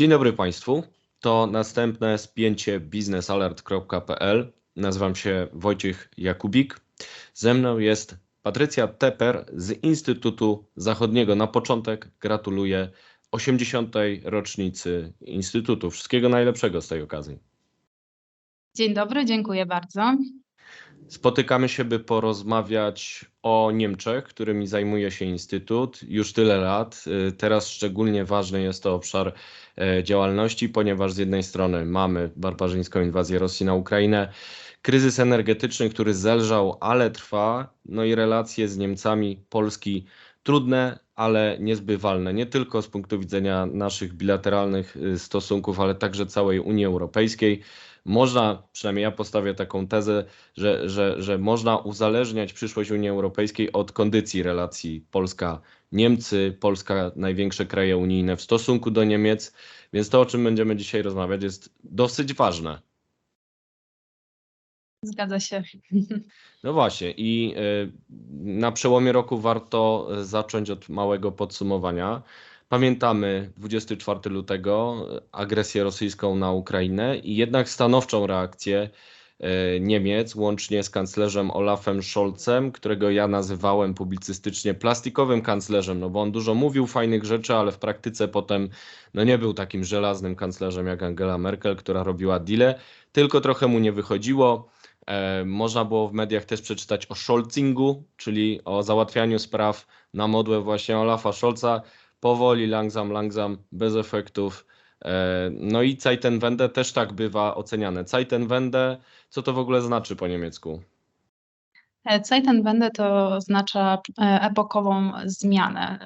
Dzień dobry Państwu. To następne spięcie biznesalert.pl. Nazywam się Wojciech Jakubik. Ze mną jest Patrycja Teper z Instytutu Zachodniego. Na początek gratuluję 80. rocznicy Instytutu. Wszystkiego najlepszego z tej okazji. Dzień dobry, dziękuję bardzo. Spotykamy się, by porozmawiać o Niemczech, którymi zajmuje się Instytut już tyle lat. Y, teraz szczególnie ważny jest to obszar e, działalności, ponieważ z jednej strony mamy barbarzyńską inwazję Rosji na Ukrainę, kryzys energetyczny, który zelżał, ale trwa, no i relacje z Niemcami Polski trudne, ale niezbywalne, nie tylko z punktu widzenia naszych bilateralnych y, stosunków, ale także całej Unii Europejskiej. Można, przynajmniej ja postawię taką tezę, że, że, że można uzależniać przyszłość Unii Europejskiej od kondycji relacji Polska-Niemcy, Polska największe kraje unijne w stosunku do Niemiec, więc to, o czym będziemy dzisiaj rozmawiać, jest dosyć ważne. Zgadza się. No właśnie, i y, na przełomie roku warto zacząć od małego podsumowania. Pamiętamy 24 lutego agresję rosyjską na Ukrainę i jednak stanowczą reakcję e, Niemiec, łącznie z kanclerzem Olafem Scholzem, którego ja nazywałem publicystycznie plastikowym kanclerzem, no bo on dużo mówił fajnych rzeczy, ale w praktyce potem no nie był takim żelaznym kanclerzem jak Angela Merkel, która robiła deale, tylko trochę mu nie wychodziło. E, można było w mediach też przeczytać o Scholzingu, czyli o załatwianiu spraw na modłę właśnie Olafa Scholza powoli, langsam, langsam, bez efektów. E, no i Zeitenwende też tak bywa oceniane. Zeitenwende, co to w ogóle znaczy po niemiecku? E, Zeitenwende to oznacza e, epokową zmianę.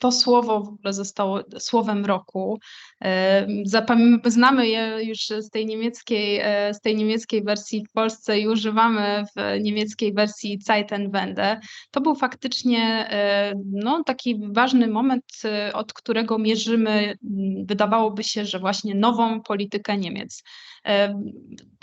To słowo w ogóle zostało słowem roku. Znamy je już z tej, niemieckiej, z tej niemieckiej wersji w Polsce i używamy w niemieckiej wersji Zeitenwende. To był faktycznie no, taki ważny moment, od którego mierzymy, wydawałoby się, że właśnie nową politykę Niemiec.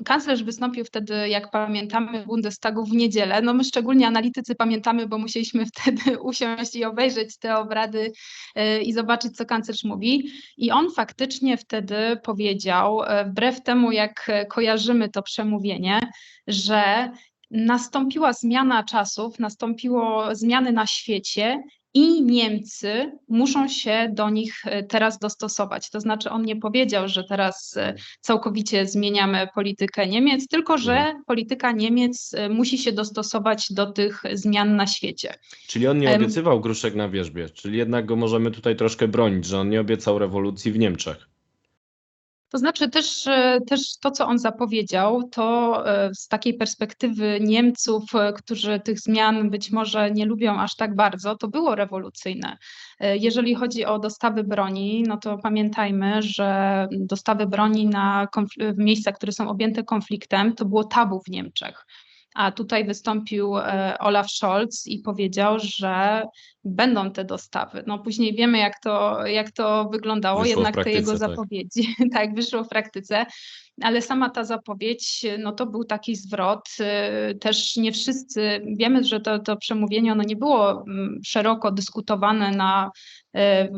Kanclerz wystąpił wtedy, jak pamiętamy, w Bundestagu w niedzielę. No my szczególnie analitycy pamiętamy, bo musieliśmy wtedy usiąść i obejrzeć te obrady e, i zobaczyć, co kanclerz mówi. I on faktycznie wtedy powiedział, e, wbrew temu, jak kojarzymy to przemówienie, że nastąpiła zmiana czasów, nastąpiło zmiany na świecie i Niemcy muszą się do nich e, teraz dostosować. To znaczy, on nie powiedział, że teraz e, całkowicie zmieniamy politykę Niemiec, tylko że mhm. polityka Niemiec e, musi się dostosować do tych zmian na świecie. Czyli on nie obiecywał gruszek na wierzbie, czyli jednak go możemy tutaj troszkę bronić, że on nie obiecał rewolucji w Niemczech. To znaczy też, e, też to, co on zapowiedział, to e, z takiej perspektywy Niemców, e, którzy tych zmian być może nie lubią aż tak bardzo, to było rewolucyjne. Jeżeli chodzi o dostawy broni, no to pamiętajmy, że dostawy broni na w miejsca, które są objęte konfliktem, to było tabu w Niemczech. A tutaj wystąpił Olaf Scholz i powiedział, że będą te dostawy. No później wiemy, jak to, jak to wyglądało, wyszło jednak te jego tak. zapowiedzi, tak. tak, wyszło w praktyce, ale sama ta zapowiedź, no to był taki zwrot. Y, też nie wszyscy, wiemy, że to, to przemówienie, ono nie było mm, szeroko dyskutowane na,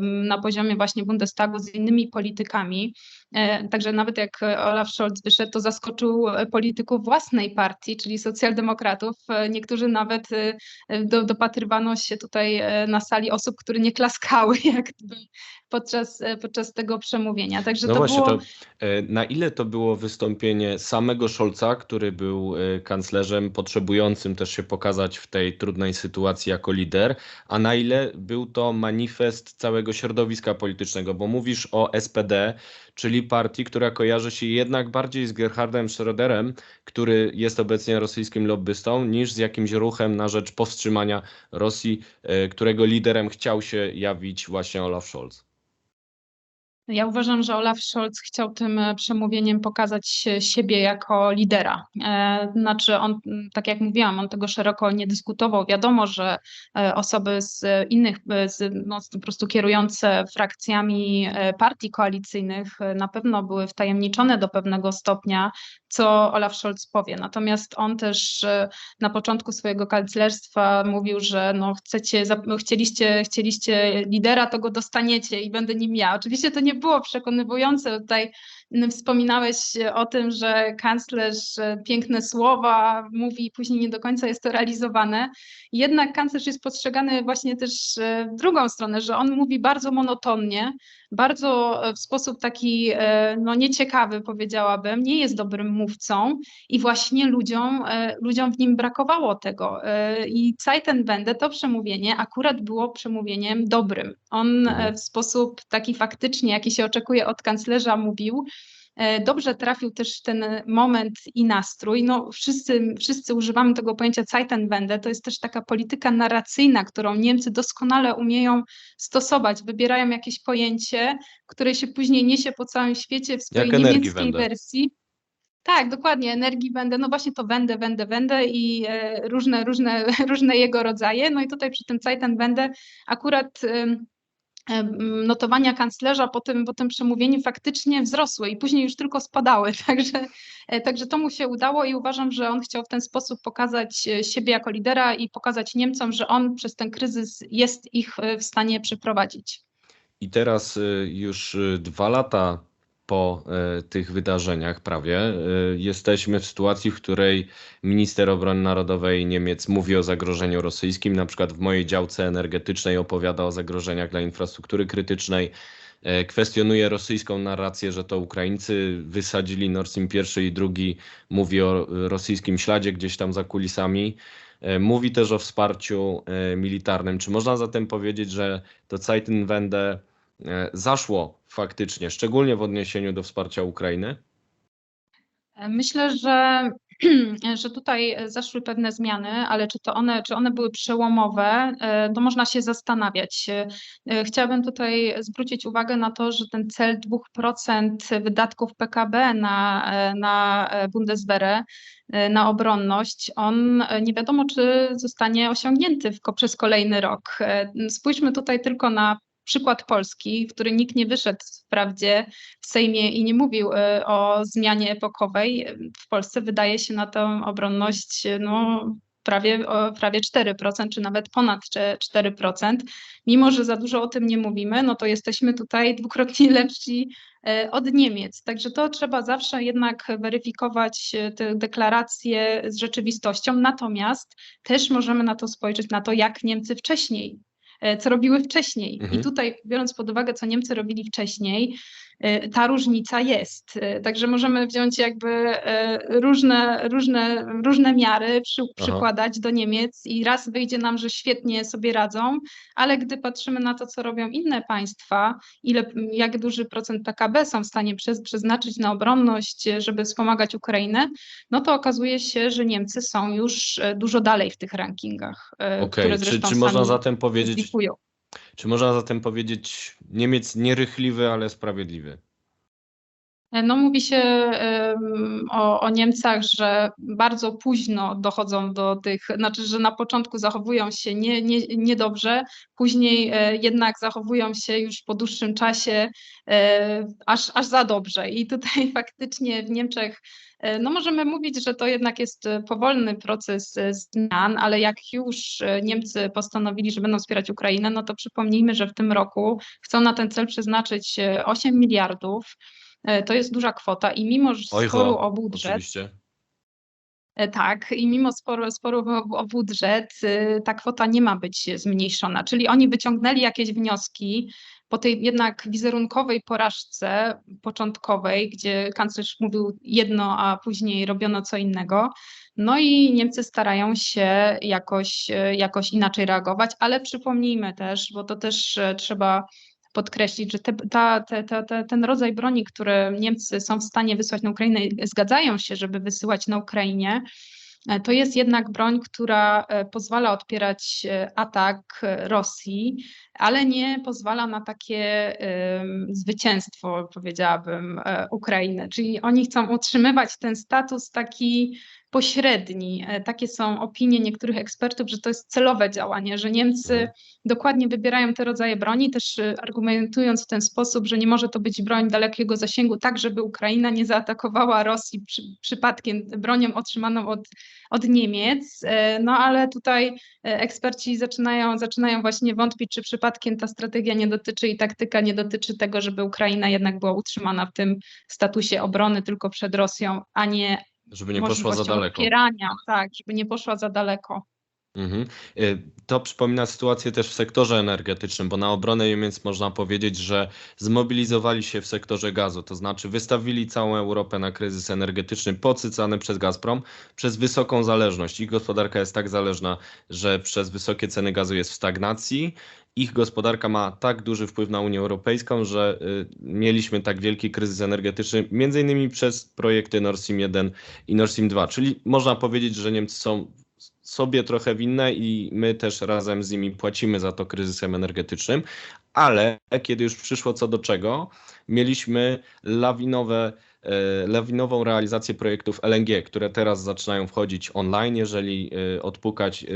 na poziomie właśnie Bundestagu z innymi politykami. Y, także nawet jak Olaf Scholz wyszedł, to zaskoczył polityków własnej partii, czyli socjaldemokratów. Niektórzy nawet do, dopatrywano się tutaj na sali osób, które nie klaskały jakby podczas, podczas tego przemówienia. Także no to właśnie, było... to e, na ile to było wystąpienie samego Scholza, który był e, kanclerzem potrzebującym też się pokazać w tej trudnej sytuacji jako lider, a na ile był to manifest całego środowiska politycznego, bo mówisz o SPD, czyli partii, która kojarzy się jednak bardziej z Gerhardem Schröderem, który jest obecnie rosyjskim lobbystą, niż z jakimś ruchem na rzecz powstrzymania Rosji, e, którego liderem chciał się jawić właśnie Olaf Scholz. Ja uważam, że Olaf Scholz chciał tym e, przemówieniem pokazać siebie jako lidera. E, znaczy, on, tak jak mówiłam, on tego szeroko nie dyskutował. Wiadomo, że e, osoby z innych, z, no, po prostu kierujące frakcjami partii koalicyjnych na pewno były wtajemniczone do pewnego stopnia, co Olaf Scholz powie. Natomiast on też na początku swojego kanclerstwa mówił, że no chcecie, chcieliście, chcieliście lidera, to go dostaniecie i będę nim ja. Oczywiście to nie nie było przekonywujące. Tutaj wspominałeś o tym, że kanclerz piękne słowa mówi, później nie do końca jest to realizowane. Jednak kanclerz jest postrzegany właśnie też w drugą stronę, że on mówi bardzo monotonnie, bardzo w sposób taki no, nieciekawy, powiedziałabym, nie jest dobrym mówcą i właśnie ludziom, ludziom w nim brakowało tego. I Zeitenwende to przemówienie akurat było przemówieniem dobrym. On w sposób taki faktycznie, jaki się oczekuje od kanclerza, mówił. E, dobrze trafił też ten moment i nastrój. No, wszyscy, wszyscy używamy tego pojęcia Zeitenwende. To jest też taka polityka narracyjna, którą Niemcy doskonale umieją stosować. Wybierają jakieś pojęcie, które się później niesie po całym świecie w swojej Jak niemieckiej wersji. Tak, dokładnie, energii będę, no właśnie to będę, będę, będę i e, różne, różne, różne jego rodzaje. No i tutaj przy tym Zeitenwende akurat notowania kanclerza po tym, po tym przemówieniu faktycznie wzrosły i później już tylko spadały. Także, e, także to mu się udało i uważam, że on chciał w ten sposób pokazać e, siebie jako lidera i pokazać Niemcom, że on przez ten kryzys jest ich e, w stanie przeprowadzić. I teraz już dwa lata po e, tych wydarzeniach prawie e, jesteśmy w sytuacji, w której minister obrony narodowej Niemiec mówi o zagrożeniu rosyjskim, na przykład w mojej działce energetycznej opowiada o zagrożeniach dla infrastruktury krytycznej, e, kwestionuje rosyjską narrację, że to Ukraińcy wysadzili Nord Stream pierwszy i drugi, mówi o rosyjskim śladzie gdzieś tam za kulisami. Mówi też o wsparciu militarnym. Czy można zatem powiedzieć, że to Zeitenwende zaszło faktycznie, szczególnie w odniesieniu do wsparcia Ukrainy? Myślę, że, że tutaj zaszły pewne zmiany, ale czy to one, czy one były przełomowe, e, to można się zastanawiać. E, chciałabym tutaj zwrócić uwagę na to, że ten cel 2% wydatków PKB na, e, na Bundeswehr, na obronność, on nie wiadomo, czy zostanie osiągnięty przez kolejny rok. Spójrzmy tutaj tylko na przykład Polski, który nikt nie wyszedł wprawdzie w Sejmie i nie mówił y, o zmianie epokowej. W Polsce wydaje się na tę obronność no, prawie, prawie 4%, czy nawet ponad 4%. Mimo, że za dużo o tym nie mówimy, no to jesteśmy tutaj dwukrotnie lepsi y, od Niemiec. Także to trzeba zawsze jednak weryfikować y, te deklaracje z rzeczywistością. Natomiast też możemy na to spojrzeć, na to, jak Niemcy wcześniej co robiły wcześniej. Mhm. I tutaj, biorąc pod uwagę, co Niemcy robili wcześniej, e, ta różnica jest. E, także możemy wziąć jakby różne, różne, różne miary, przy, przykładać do Niemiec i raz wyjdzie nam, że świetnie sobie radzą, ale gdy patrzymy na to, co robią inne państwa, ile, jak duży procent PKB są w stanie przeznaczyć na obronność, żeby wspomagać Ukrainę, no to okazuje się, że Niemcy są już dużo dalej w tych rankingach. Okay. Które czy, czy można zatem powiedzieć, czy można zatem powiedzieć Niemiec nierychliwy, ale sprawiedliwy? No mówi się o, o, Niemcach, że bardzo późno dochodzą do tych, znaczy, że na początku zachowują się nie, nie, niedobrze, później e, jednak zachowują się już po dłuższym czasie e, aż, aż za dobrze. I tutaj faktycznie w Niemczech E, no możemy mówić, że to jednak jest powolny proces zmian, ale jak już Niemcy postanowili, że będą wspierać Ukrainę, no to przypomnijmy, że w tym roku chcą na ten cel przeznaczyć 8 miliardów. To jest duża kwota i mimo sporu o budżet. Oczywiście. Tak, i mimo sporu, sporu o, budżet, ta kwota nie ma być zmniejszona. Czyli oni wyciągnęli jakieś wnioski, po tej jednak wizerunkowej porażce początkowej, gdzie kanclerz mówił jedno, a później robiono co innego, no i Niemcy starają się jakoś, jakoś inaczej reagować, ale przypomnijmy też, bo to też e, trzeba podkreślić, że te, ta, te, te, ten rodzaj broni, które Niemcy są w stanie wysłać na Ukrainę, zgadzają się, żeby wysyłać na Ukrainie, E, to jest jednak broń, która e, pozwala odpierać e, atak Rosji, ale nie pozwala na takie zwycięstwo, powiedziałabym, Ukrainy. Czyli oni chcą utrzymywać ten status taki pośredni. E, takie są opinie niektórych ekspertów, że to jest celowe działanie, że Niemcy mhm. dokładnie wybierają te rodzaje broni, też e, argumentując w ten sposób, że nie może to być broń dalekiego zasięgu, tak żeby Ukraina nie zaatakowała Rosji przy, przypadkiem bronią otrzymaną od, od Niemiec. E, no ale tutaj eksperci zaczynają, zaczynają właśnie wątpić, czy przypadkiem ta strategia nie dotyczy i taktyka nie dotyczy tego, żeby Ukraina jednak była utrzymana w tym statusie obrony tylko przed Rosją, a nie żeby nie poszła za daleko. Opierania, tak, żeby nie poszła za daleko. Mhm. Y, to przypomina sytuację też w sektorze energetycznym, bo na obronę Niemiec można powiedzieć, że zmobilizowali się w sektorze gazu, to znaczy wystawili całą Europę na kryzys energetyczny podsycany przez Gazprom, przez wysoką zależność. Ich gospodarka jest tak zależna, że przez wysokie ceny gazu jest w stagnacji. Ich gospodarka ma tak duży wpływ na Unię Europejską, że y, mieliśmy tak wielki kryzys energetyczny, między innymi przez projekty Nord Stream 1 i Nord Stream 2. Czyli można powiedzieć, że Niemcy są sobie trochę winne i my też razem z nimi płacimy za to kryzysem energetycznym, ale kiedy już przyszło co do czego, mieliśmy lawinowe lawinową realizację projektów LNG, które teraz zaczynają wchodzić online. Jeżeli e, odpukać, e,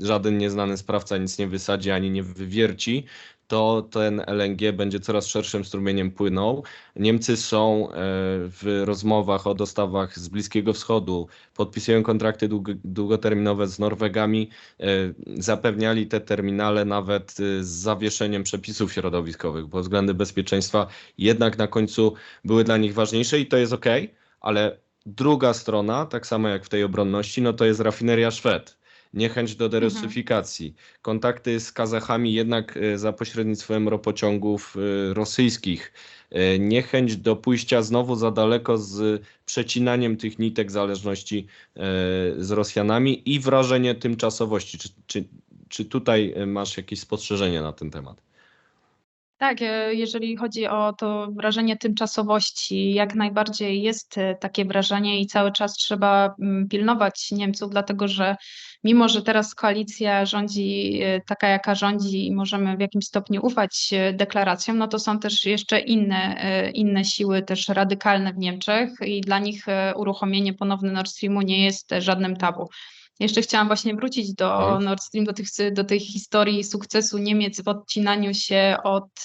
żaden nieznany sprawca nic nie wysadzi ani nie wywierci, to ten LNG będzie coraz szerszym strumieniem płynął. Niemcy są e, w rozmowach o dostawach z Bliskiego Wschodu, podpisują kontrakty długoterminowe z Norwegami, e, zapewniali te terminale nawet e, z zawieszeniem przepisów środowiskowych, bo względy bezpieczeństwa jednak na końcu były dla nich ważniejsze i to jest ok, ale druga strona, tak samo jak w tej obronności, no to jest rafineria Szwed niechęć do derusyfikacji, mhm. kontakty z Kazachami jednak e, za pośrednictwem ropociągów e, rosyjskich, e, niechęć do pójścia znowu za daleko z przecinaniem tych nitek zależności z Rosjanami i wrażenie tymczasowości. Czy, czy, czy tutaj masz jakieś spostrzeżenie na ten temat? Tak, jeżeli chodzi o to wrażenie tymczasowości, jak najbardziej jest takie wrażenie i cały czas trzeba mm, pilnować Niemców, dlatego że mimo że teraz koalicja rządzi e, taka, jaka rządzi i możemy w jakimś stopniu ufać e, deklaracjom, no to są też jeszcze inne, e, inne siły też radykalne w Niemczech i dla nich uruchomienie ponowne Nord Streamu nie jest żadnym tabu. Jeszcze chciałam właśnie wrócić do tak. Nord Stream, do, tych, do tej historii sukcesu Niemiec w odcinaniu się od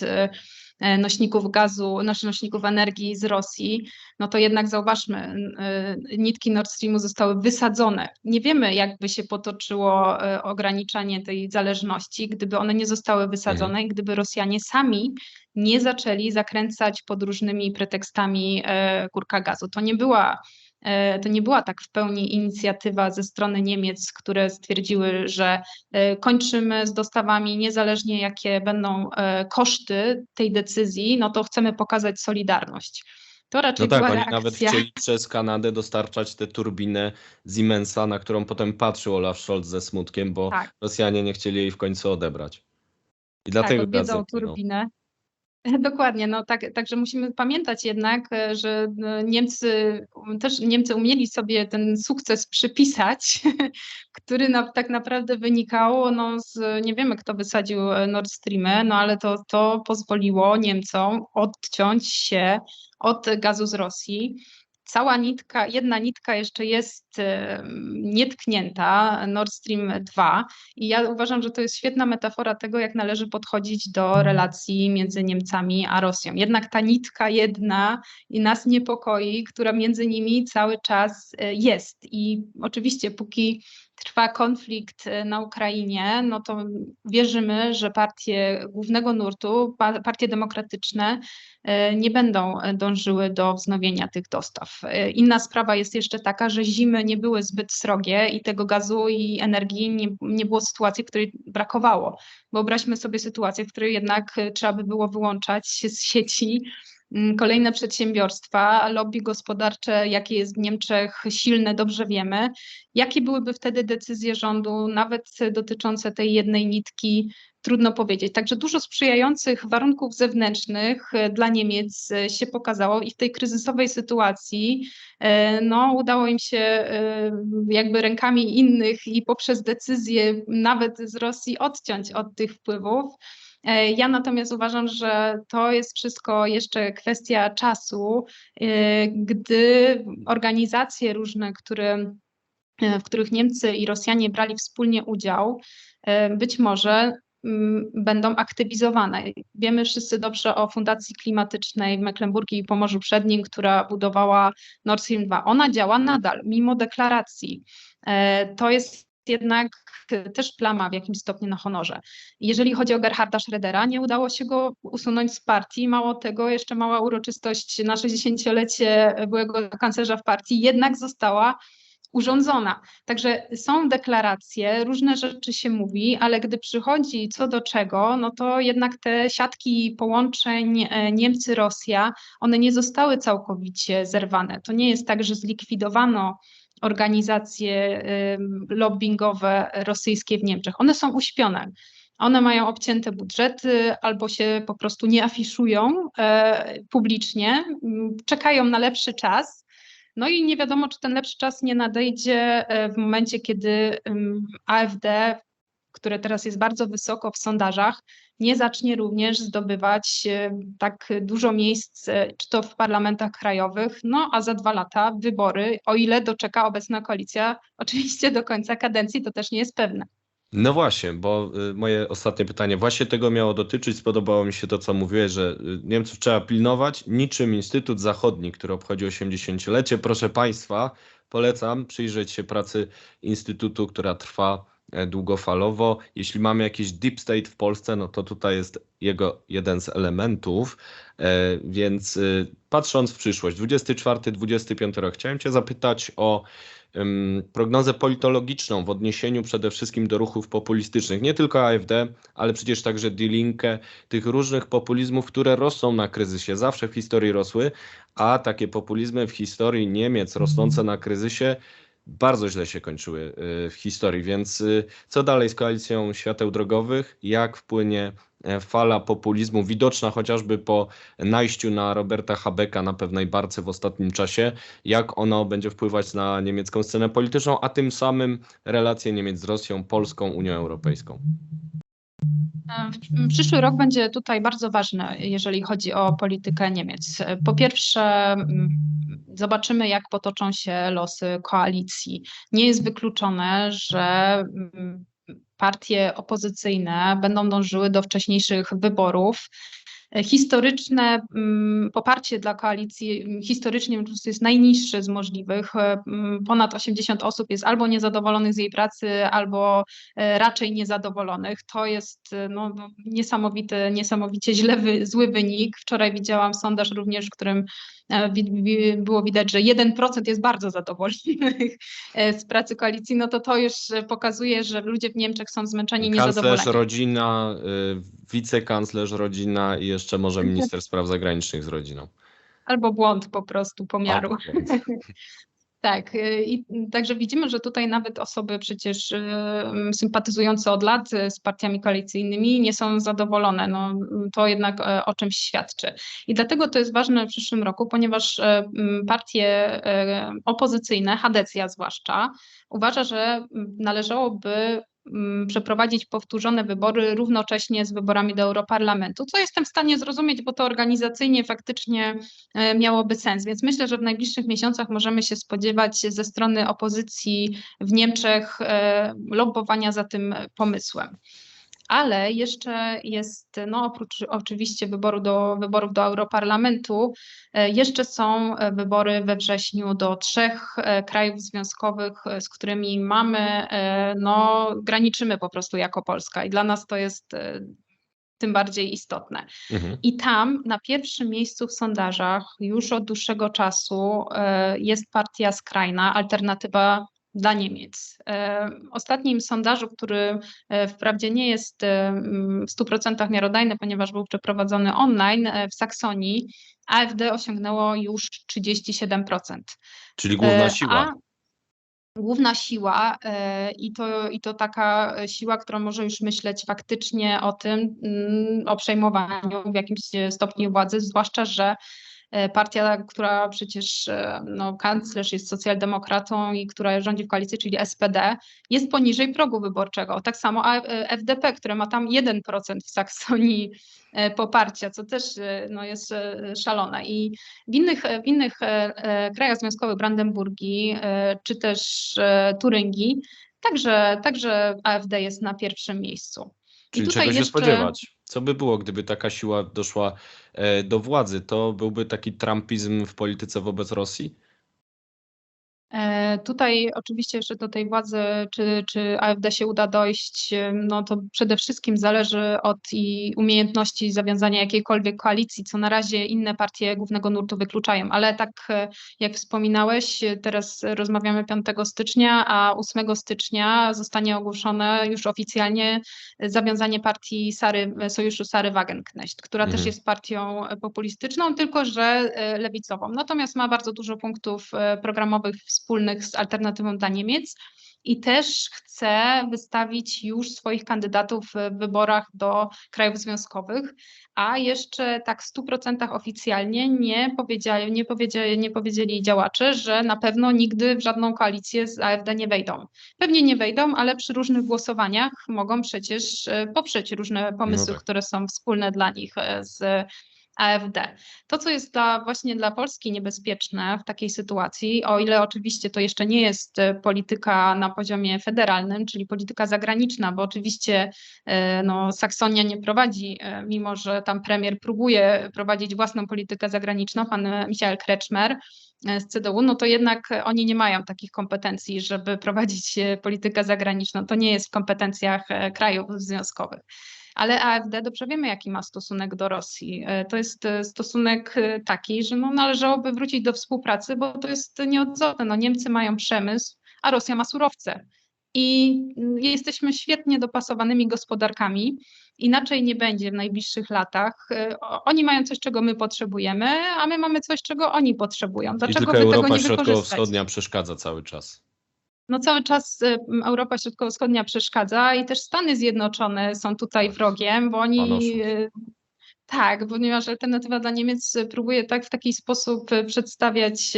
E, nośników gazu, naszych nośników energii z Rosji, no to jednak zauważmy, e, nitki Nord Streamu zostały wysadzone. Nie wiemy, jakby się potoczyło e, ograniczanie tej zależności, gdyby one nie zostały wysadzone mhm. i gdyby Rosjanie sami nie zaczęli zakręcać pod różnymi pretekstami kurka gazu. To nie była to nie była tak w pełni inicjatywa ze strony Niemiec, które stwierdziły, że e, kończymy z dostawami, niezależnie jakie będą e, koszty tej decyzji, no to chcemy pokazać solidarność. To raczej no tak, była oni reakcja. nawet chcieli przez Kanadę dostarczać tę turbinę Siemensa, na którą potem patrzył Olaf Scholz ze smutkiem, bo tak. Rosjanie nie chcieli jej w końcu odebrać. I dlatego tak, odwiedzał turbinę. Dokładnie, no tak, także musimy pamiętać jednak, e, że e, Niemcy też Niemcy umieli sobie ten sukces przypisać, który na, tak naprawdę wynikał no, z, nie wiemy kto wysadził e, Nord Streamy, no ale to, to pozwoliło Niemcom odciąć się od gazu z Rosji cała nitka, jedna nitka jeszcze jest nietknięta, Nord Stream 2 i ja uważam, że to jest świetna metafora tego, jak należy podchodzić do relacji między Niemcami a Rosją. Jednak ta nitka jedna i nas niepokoi, która między nimi cały czas e, jest. I oczywiście póki trwa konflikt e, na Ukrainie, no to wierzymy, że partie głównego nurtu, partie demokratyczne e, nie będą dążyły do wznowienia tych dostaw. E, inna sprawa jest jeszcze taka, że zimy nie były zbyt srogie i tego gazu i energii nie, nie było sytuacji, w której brakowało. Wyobraźmy sobie sytuację, w której jednak trzeba by było wyłączać się z sieci kolejne przedsiębiorstwa, lobby gospodarcze, jakie jest w Niemczech silne, dobrze wiemy. Jakie byłyby wtedy decyzje rządu, nawet dotyczące tej jednej nitki, trudno powiedzieć. Także dużo sprzyjających warunków zewnętrznych e, dla Niemiec e, się pokazało i w tej kryzysowej sytuacji e, no, udało im się jakby rękami innych i poprzez decyzje nawet z Rosji odciąć od tych wpływów. E, ja natomiast uważam, że to jest wszystko jeszcze kwestia czasu, e, gdy organizacje różne, które w których Niemcy i Rosjanie brali wspólnie udział, być może mm, będą aktywizowane. Wiemy wszyscy dobrze o Fundacji Klimatycznej w Mecklenburgii i Pomorzu Przednim, która budowała Nord Stream 2. Ona działa nadal, mimo deklaracji. To jest jednak też plama w jakimś stopniu na honorze. Jeżeli chodzi o Gerharda Schrödera, nie udało się go usunąć z partii. Mało tego, jeszcze mała uroczystość na 60-lecie byłego kanclerza w partii jednak została urządzona. Także są deklaracje, różne rzeczy się mówi, ale gdy przychodzi co do czego, no to jednak te siatki połączeń e, Niemcy-Rosja, one nie zostały całkowicie zerwane. To nie jest tak, że zlikwidowano organizacje lobbyingowe rosyjskie w Niemczech. One są uśpione. One mają obcięte budżety albo się po prostu nie afiszują e, publicznie, czekają na lepszy czas. No i nie wiadomo, czy ten lepszy czas nie nadejdzie e, w momencie, kiedy AfD które teraz jest bardzo wysoko w sondażach, nie zacznie również zdobywać e, tak dużo miejsc, e, czy to w parlamentach krajowych, no a za dwa lata wybory, o ile doczeka obecna koalicja, oczywiście do końca kadencji, to też nie jest pewne. No właśnie, bo y, moje ostatnie pytanie właśnie tego miało dotyczyć. Spodobało mi się to, co mówiłeś, że y, Niemców trzeba pilnować, niczym Instytut Zachodni, który obchodzi 80-lecie. Proszę Państwa, polecam przyjrzeć się pracy Instytutu, która trwa długofalowo. Jeśli mamy jakiś deep state w Polsce, no to tutaj jest jego jeden z elementów. E, więc e, patrząc w przyszłość, 24-25 rok, chciałem Cię zapytać o prognozę politologiczną w odniesieniu przede wszystkim do ruchów populistycznych, nie tylko AfD, ale przecież także Die Linke, tych różnych populizmów, które rosną na kryzysie, zawsze w historii rosły, a takie populizmy w historii Niemiec rosnące na kryzysie bardzo źle się kończyły y, w historii. Więc y, co dalej z koalicją świateł drogowych? Jak wpłynie e, fala populizmu, widoczna chociażby po najściu na Roberta Habecka na pewnej barce w ostatnim czasie, jak ono będzie wpływać na niemiecką scenę polityczną, a tym samym relacje Niemiec z Rosją, Polską, Unią Europejską? Przyszły rok będzie tutaj bardzo ważny, jeżeli chodzi o politykę Niemiec. Po pierwsze, zobaczymy, jak potoczą się losy koalicji. Nie jest wykluczone, że partie opozycyjne będą dążyły do wcześniejszych wyborów Historyczne mm, poparcie dla koalicji mm, historycznie jest najniższe z możliwych. Mm, ponad 80 osób jest albo niezadowolonych z jej pracy, albo e, raczej niezadowolonych. To jest e, no, no, niesamowity, niesamowicie źle, zły wynik. Wczoraj widziałam sondaż również, w którym e, było widać, że 1% jest bardzo zadowolonych z pracy koalicji, no to to już pokazuje, że ludzie w Niemczech są zmęczeni, niezadowoleni. Kanclerz, rodzina, wicekanclerz, rodzina i jeszcze może minister spraw zagranicznych z rodziną. Albo błąd po prostu pomiaru. Tak, y, i także widzimy, że tutaj nawet osoby przecież y, sympatyzujące od lat z partiami koalicyjnymi nie są zadowolone. No, to jednak o czymś świadczy. I dlatego to jest ważne w przyszłym roku, ponieważ e, partie opozycyjne, Hadecja zwłaszcza, uważa, że należałoby Mm, przeprowadzić powtórzone wybory równocześnie z wyborami do Europarlamentu, co jestem w stanie zrozumieć, bo to organizacyjnie faktycznie e, miałoby sens. Więc myślę, że w najbliższych miesiącach możemy się spodziewać ze strony opozycji w Niemczech e, lobbowania za tym pomysłem ale jeszcze jest, no oprócz oczywiście wyboru do, wyborów do Europarlamentu, e, jeszcze są e, wybory we wrześniu do trzech e, krajów związkowych, z którymi mamy, no graniczymy po prostu jako Polska i dla nas to jest tym bardziej istotne. Mhm. I tam na pierwszym miejscu w sondażach już od dłuższego czasu jest partia skrajna, alternatywa dla Niemiec. E, w ostatnim sondażu, który e, wprawdzie nie jest e, w 100% miarodajny, ponieważ był przeprowadzony online w Saksonii, AfD osiągnęło już 37%. Czyli główna siła. A główna siła i to, i to taka siła, która może już myśleć faktycznie o tym, mm, o przejmowaniu w jakimś stopniu władzy, zwłaszcza, że partia, która przecież e, no, kanclerz jest socjaldemokratą i która rządzi w koalicji, czyli SPD, jest poniżej progu wyborczego. Tak samo e, FDP, które ma tam 1% w Saksonii e, poparcia, co też e, no, jest e, szalone. I w innych, w innych e, e, krajach związkowych, Brandenburgii e, czy też e, Turyngii, także, także AfD jest na pierwszym miejscu. Czyli czego się jeszcze- spodziewać? Co by było, gdyby taka siła doszła e, do władzy? To byłby taki trumpizm w polityce wobec Rosji? E, Tutaj oczywiście jeszcze do tej władzy, czy, czy AfD się uda dojść, no to przede wszystkim zależy od i umiejętności zawiązania jakiejkolwiek koalicji, co na razie inne partie głównego nurtu wykluczają. Ale tak e, jak wspominałeś, e, teraz rozmawiamy 5 stycznia, a 8 stycznia zostanie ogłoszone już oficjalnie zawiązanie partii Sary, Sojuszu Sary Wagenknecht, która Mhm. też jest partią populistyczną, tylko że lewicową. Natomiast ma bardzo dużo punktów programowych wspólnych z alternatywą dla Niemiec i też chce wystawić już swoich kandydatów w wyborach do krajów związkowych, a jeszcze tak w 100% oficjalnie nie powiedzieli, nie, powiedzieli, nie powiedzieli działacze, że na pewno nigdy w żadną koalicję z AfD nie wejdą. Pewnie nie wejdą, ale przy różnych głosowaniach mogą przecież e, poprzeć różne pomysły, tak. które są wspólne dla nich e, z AfD. To, co jest dla, właśnie dla Polski niebezpieczne w takiej sytuacji, o ile oczywiście to jeszcze nie jest e, polityka na poziomie federalnym, czyli polityka zagraniczna, bo oczywiście e, no, Saksonia nie prowadzi, e, mimo że tam premier próbuje prowadzić własną politykę zagraniczną, pan Michael Kretschmer z CDU, no to jednak oni nie mają takich kompetencji, żeby prowadzić politykę zagraniczną. To nie jest w kompetencjach krajów związkowych. Ale AfD dobrze wiemy, jaki ma stosunek do Rosji. E, To jest e, stosunek e, taki, że no należałoby wrócić do współpracy, bo to jest nieodzowne. No Niemcy mają przemysł, a Rosja ma surowce. I mm, jesteśmy świetnie dopasowanymi gospodarkami. Inaczej nie będzie w najbliższych latach. Oni mają coś, czego my potrzebujemy, a my mamy coś, czego oni potrzebują. I Dlaczego tylko wy tego Europa nie wykorzystać? Środkowo-Wschodnia przeszkadza cały czas. No cały czas y, Europa Środkowo-Wschodnia przeszkadza i też Stany Zjednoczone są tutaj wrogiem, bo oni y, tak, ponieważ alternatywa dla Niemiec y, próbuje tak w taki sposób przedstawiać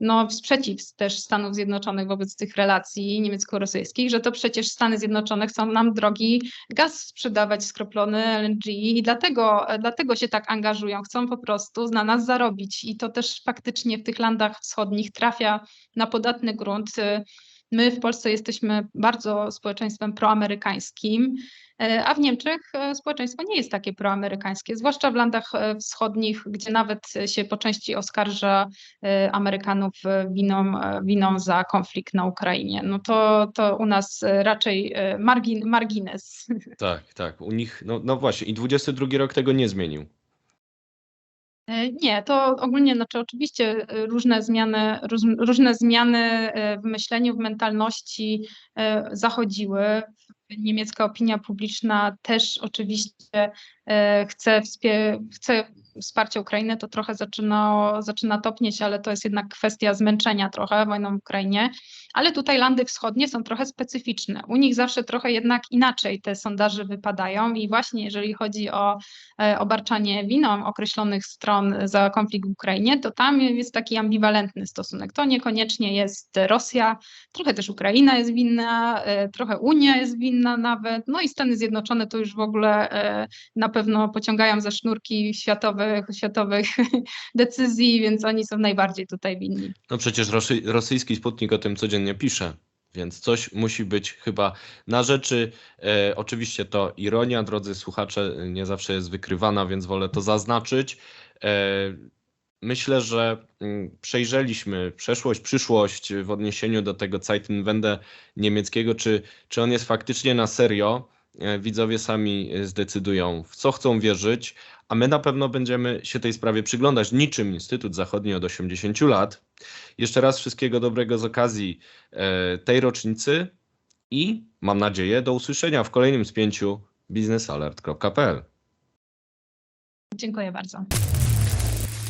no, sprzeciw też Stanów Zjednoczonych wobec tych relacji niemiecko-rosyjskich, że to przecież Stany Zjednoczone chcą nam drogi gaz sprzedawać skroplony LNG i dlatego, dlatego się tak angażują, chcą po prostu na nas zarobić i to też faktycznie w tych landach wschodnich trafia na podatny grunt. My w Polsce jesteśmy bardzo społeczeństwem proamerykańskim, e, a w Niemczech e, społeczeństwo nie jest takie proamerykańskie, zwłaszcza w landach e, wschodnich, gdzie nawet się po części oskarża Amerykanów winą, winą za konflikt na Ukrainie. No to, to u nas raczej margin, margines. Tak, tak. U nich, no, no właśnie, i 22 rok tego nie zmienił. E, Nie, to ogólnie, znaczy oczywiście e, różne zmiany, róż, różne zmiany e, w myśleniu, w mentalności zachodziły. Niemiecka opinia publiczna też oczywiście chce, chce wsparcia Ukrainy, to trochę zaczynało, zaczyna topnieć, ale to jest jednak kwestia zmęczenia trochę wojną w Ukrainie. Ale tutaj landy wschodnie są trochę specyficzne. U nich zawsze trochę jednak inaczej te sondaże wypadają i właśnie jeżeli chodzi o e, obarczanie winą określonych stron za konflikt w Ukrainie, to tam jest taki ambiwalentny stosunek. To niekoniecznie jest Rosja, trochę też Ukraina jest winna, e, trochę Unia jest winna nawet, no i Stany Zjednoczone to już w ogóle e, na pewno pociągają za sznurki światowych, światowych decyzji, więc oni są najbardziej tutaj winni. No przecież rosy, rosyjski Sputnik o tym codziennie pisze, więc coś musi być chyba na rzeczy. E, oczywiście to ironia, drodzy słuchacze, nie zawsze jest wykrywana, więc wolę to zaznaczyć. E, myślę, że mm, przejrzeliśmy przeszłość, przyszłość w odniesieniu do tego Zeitenwende niemieckiego, czy, czy on jest faktycznie na serio. E, Widzowie sami e, zdecydują, w co chcą wierzyć, a my na pewno będziemy się tej sprawie przyglądać, niczym Instytut Zachodni od 80 lat. Jeszcze raz wszystkiego dobrego z okazji e, tej rocznicy i mam nadzieję do usłyszenia w kolejnym spięciu biznesalert.pl. Dziękuję bardzo.